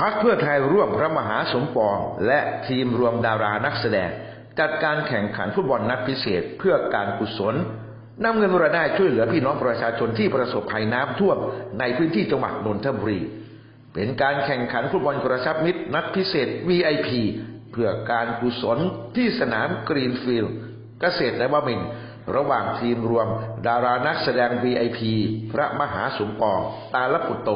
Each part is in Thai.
พักเพื่อไทยร่วมพระมหาสมปอง และทีมรวมดารานักแสดง จัดการแข่งขันฟุตบอลนัดพิเศษเพื่อการกุศลนำเงินรายได้ช่วยเหลือพี่น้องประชาชนที่ประสบภัยน้ำท่วมในพื้นที่จังหวัดนนทบุรี เป็นการแข่งขันฟุตบอลกระชับมิตรนัดพิเศษ VIP เพื่อการกุศลที่สนามกรีนฟิลด์เกษตรและวมินระหว่างทีมรวม ดารานักแสดง VIP พระมหาสมปอง ตาลปุตโต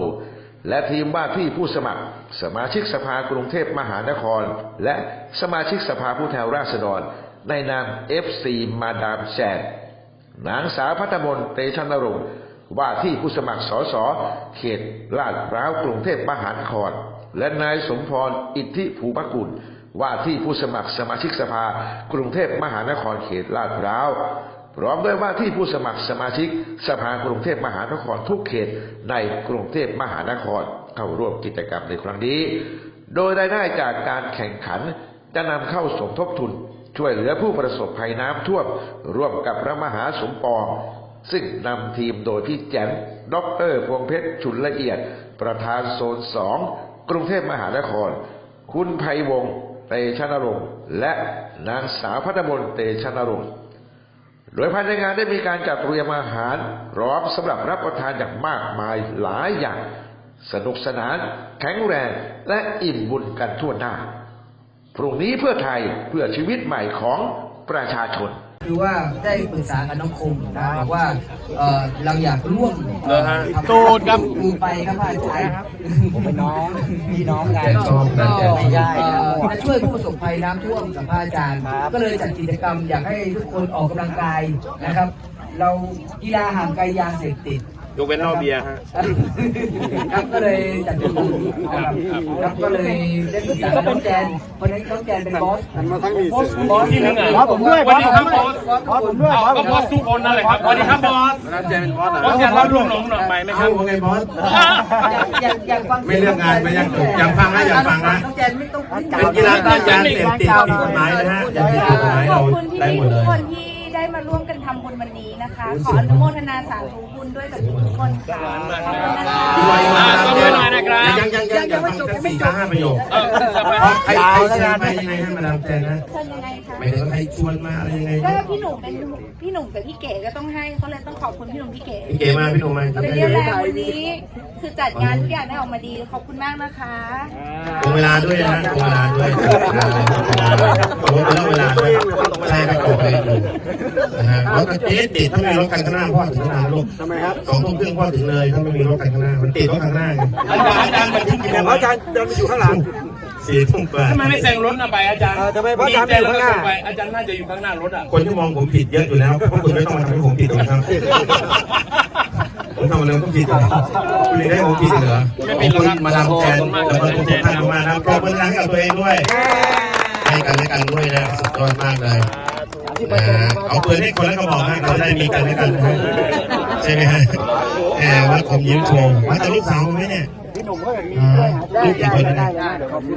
และทีมว่าที่ผู้สมัคร สมาชิกสภากรุงเทพมหานคร และสมาชิกสภาผู้แทนราษฎร ในนาม FC มาดามแชนนางสาวพัฒมนเตชะนรงค์ว่าที่ผู้สมัครสสเขตลาดพร้าวกรุงเทพมหานคร และนายสมพรอิทธิภูปกุลว่าที่ผู้สมัครสมาชิกสภากรุงเทพมหานครเขตลาดพร้าว พร้อมด้วยว่าที่ผู้สมัครสมาชิกสภากรุงเทพมหานครทุกเขตในกรุงเทพมหานครเข้าร่วมกิจกรรมในครั้งนี้ โดยรายได้จากการแข่งขันจะนำเข้าสมทบทุน ช่วยเหลือผู้ประสบภัยน้ำท่วม ร่วมกับพระมหาสมปองซึ่งนำทีมโดยพี่แจ๋นด็อกเตอร์พวงเพชรชุนละเอียด ประธานโซนสองกรุงเทพมหานคร คุณไพวงศ์เตชะนรงค์และนางสาวพัฒมนเตชะนรงค์ โดยภายในงานได้มีการจัดเตรียมอาหารพร้อมสำหรับรับประทานอย่างมากมายหลายอย่าง สนุกสนาน แข็งแรงและอิ่มบุญกันทั่วหน้า พรุ่งนี้เพื่อไทยเพื่อชีวิตใหม่ของประชาชน คือว่าได้ปรึกษากับน้องคมนะบอกว่าเอ่อเราอยากร่วมเหรอฮะทำตูดครับมือไปครับพระอาจารย์ผมเป็นน้องพี่น้องกันชอบกันแต่ไม่ได้เอ่อจะช่วยผู้ประสบภัยน้ำท่วมกับพระอาจารย์ก็เลยจัดกิจกรรมอยากให้ทุกคนออกกำลังกายนะครับ เรากีฬาห่างไกลยาเสพติด ยกเว้นเหล้าเบียร์ฮะ ครับก็เลยจัดกิจกรรมนี้นะครับครับก็เลยได้ปรึกษากับน้องแจนเพราะฉะนั้นน้องแจนเป็นบอสบอสบอสที่หนึ่งอะ บอสผมด้วยสวัสดีครับบอสบอสผมด้วยเอาก็บอสทุกคนนั่นแหละครับสวัสดีครับบอสนัดเจนเป็นบอสเหรอบอสอยากเล่าร่วมหลงหน่อยไหมไหมครับว่าไงบอส อยากอยากอยากฟังไม่เลือกงานไม่อยากอยากฟังนะอยากฟังนะ น้องแจนไม่ต้องพูดเป็นกีฬาต้านยาเสพติดผิดกฎหมายนะฮะยาเสพติดกฎหมายขเราอบคุณได้พี่หมดทุเลกย คนที่ นนี้นะคะ ขออนุโมทนาสาธุบุญด้วยกับทุกคนค่ะขอบคุณนะคะอีกหน่อยอ่ามาขอบคุณหน่อยนะครับ ยังยังยังยังฟังสักสี่ห้าประโยคเออจะไปเพราะใครใครเชิญไปยังไงให้มาดามเจนนะเชิญยังไงคะ หมายถึงว่าใครชวนมาอะไรยังไงก็พี่หนุ่มเป็นพี่หนุ่มกับพี่เก๋ก็ต้องให้เขาเลยต้องขอบคุณพี่หนุ่มพี่เก๋พี่เก๋มาพี่หนุ่มมาเป็นเรื่องแรกวันนี้ คือจัดงานทุกอย่างได้ออกมาดีขอบคุณมากนะคะ ตรงเวลาด้วยนะตรงเวลาด้วยตรงเวลาด้วยตรงเวลาด้วย ใช่ก็โอเคอยู่นะฮะรถก็ติดติดถ้าไม่มีรถคันข้างหน้าพ่อถึงนานลูกทำไมครับสองทุ่มครึ่งพ่อถึงเลย ถ้าไม่มีรถคันข้างหน้ามันติดรถคันข้างหน้าไงอาจารย์อาจารย์มาถึงกี่โมงอาจารย์เดินไปอยู่ข้างหลังสี่ทุ่มกว่าทำไมไม่แซงรถนะไปอาจารย์เออทำไมเพราะอาจารย์อยู่ข้างหน้าไปอาจารย์น่าจะอยู่ข้างหน้ารถอะคนที่มองผมผิดเยอะอยู่แล้วเพราะคุณไม่ต้องมาทำให้ผมผิดหรอกครับผมทำอะไรก็ผิดเหรอคุณยังได้ผมผิดเหรอขอบคุณมาดามแจนแล้วก็ทุกท่านมากนะครับขอบคุณนะให้กับตัวเองด้วยให้ กันและกันด้วยนะสุดยอดมากเลย เอาปืนให้คนแล้วก็บอกนะเราได้มีกันและกันนะฮะใช่ไหมฮะแหมว่าผมยิ้มโชว์ว่าแต่ลูกสาวผมไหมเนี่ยอ๋อลูกกี่คนนะ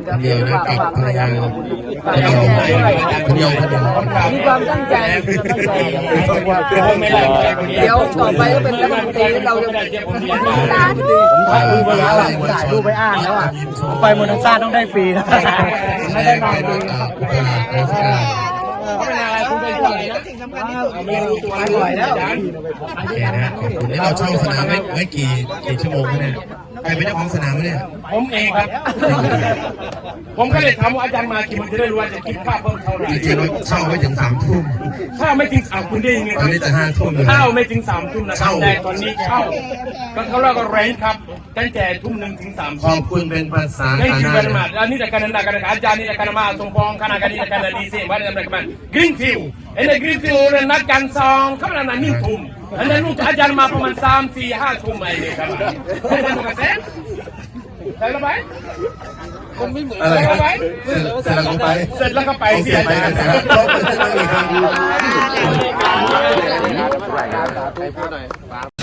คนเดียวนะกับภรรยาคนเดียวคนเดียวคนเดียวมีความตั้งใจไม่ได้ไม่ได้คนเดีเดี๋ยยววต่อไปก็เป็นรัฐมนตรีเราจะไม่ได้เจ็บคนเดียวถ่ายรูปไปแล้วถ่ายรูปไปอ้างแล้วอะไปโมนาซ่าต้องได้ฟรีนะไม่ได้นอนดู นะครับเขาเป็นอะไรคุณเป็นอะไรนะไม่รู้ตัวเลยแล้ว โอเคนะขอบคุณนี่เราเช่าสนามไว้ไว้กี่กี่ชั่วโมงเนี่ย ครเป็นเจ้าของสนามเนี่ย ผมเองครับ ผมก็เลยถามว่าอาจารย์มากี่โมงจะได้รู้ว่าจะคิดค่าเพิ่มเท่าไหร่จริงๆเราเช่าไว้ถึงสามทุ่มถ้าไม่ถึงสามคุณได้ยังไงตอนนี้จะห้าทุ่มอยู่เช่าแล้วไม่ถึงสามทุ่มนะครับแต่ตอนนี้เช่าก็เขาเรียกว่าเรนครับตั้งแต่ทุ่มหนึ่งถึงสามขอบคุณเป็นภาษานี่อาคือณาการมาอันนี้จากการนักการอาจารย์นี่จากการมาสมปองคณะการนี่จากการดีเซนว่าจะทำกันกรีนฟิลเอ็นกรีนฟิล เรียนนักการซองเขาเป็นนักนิ่งทุ่มอันนั้นลูกอาจารย์มาประมาณสามสี่ห้าทุ่มอะไรเนี่ยครับให้ท่านกระแสใช่แล้วไหมผมไม่เหมือนอะไรใช่ครัแล้วไหมเสร็จแล้วก็ไปเสร็จแล้วก็ไปโอเคเสียไปใจกันแต่ก็ไม่ต้องอีกครับ